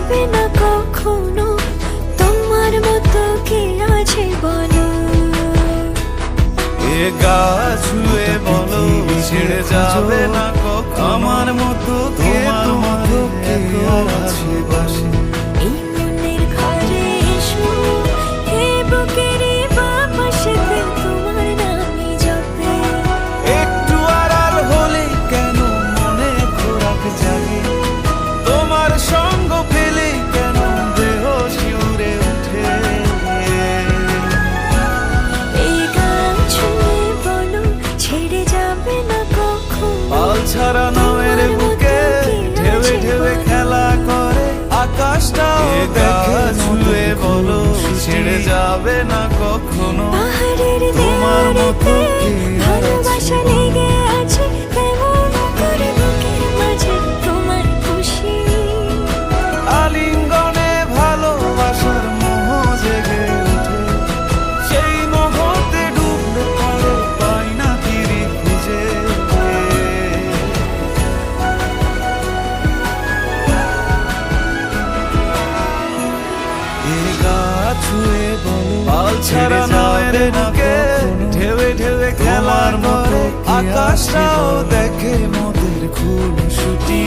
যাবে না কখনো? তোমার মতো কে আছে বলো? এ গা ছুঁয়ে বলো ছেড়ে যাবে না কখনো? আমার মতো কে মতো কে আছে ছাড়া নামের বুকে ঢেউে ঢেউে খেলা করে। আকাশটাও ছুঁয়ে বলো ছেড়ে যাবে না কখনো। তোমার মতো ভালোবাসা ছুঁয়ে বলো পাল ছাড়া নয়ের বুকে ঢেউে ঢেউে খেলার মতো আকাশটাও দেখে মোদের খুব ছুটি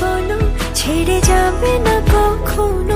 বলো ছেড়ে যাবে না কখনো।